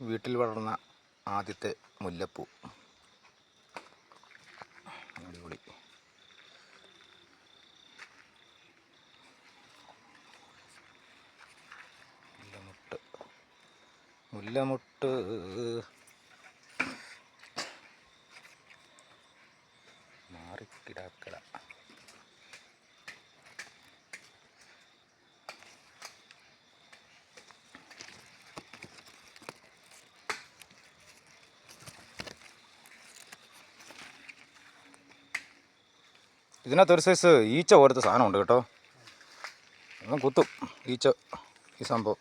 വീട്ടിൽ വളർന്ന ആദ്യത്തെ മുല്ലപ്പൂ. മുല്ലമുട്ട്. മുല്ലമുട്ട്. മാറിക്കിടാക്കട ഇതിനകത്ത് ഒരു സൈസ് ഈച്ച പോലത്തെ സാധനമുണ്ട് കേട്ടോ. ഒന്ന് കുത്തും. ഈച്ച ഈ സംഭവം.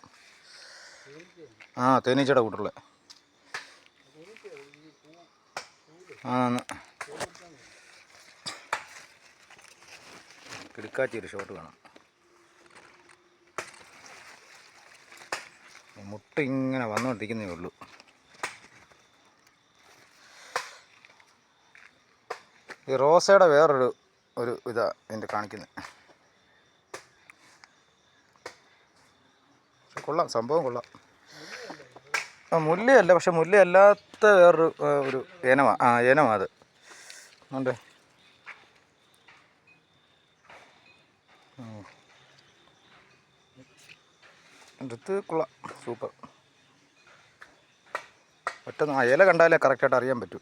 ആ തേനീച്ചയുടെ കൂട്ടുള്ള ആ കിടക്കാച്ചി ഒരു ഷോട്ട് വേണം. മുട്ട ഇങ്ങനെ വന്നുകൊണ്ടിരിക്കുന്നേ ഉള്ളൂ. ഈ റോസയുടെ വേറൊരു ഒരു ഇതാ ഇതിന്റെ കാണിക്കുന്നത് കൊള്ളാം സംഭവം കൊള്ളാം. ആ മുല്ലയല്ല പക്ഷെ മുല്ലയല്ലാത്ത വേറൊരു ഒരു ഇനമാ ആ ഇനമാ അത്. ഉണ്ട് എടുത്ത് കൊള്ളാം സൂപ്പർ. ഒറ്റ ഇല കണ്ടാലേ കറക്റ്റായിട്ട് അറിയാൻ പറ്റൂ.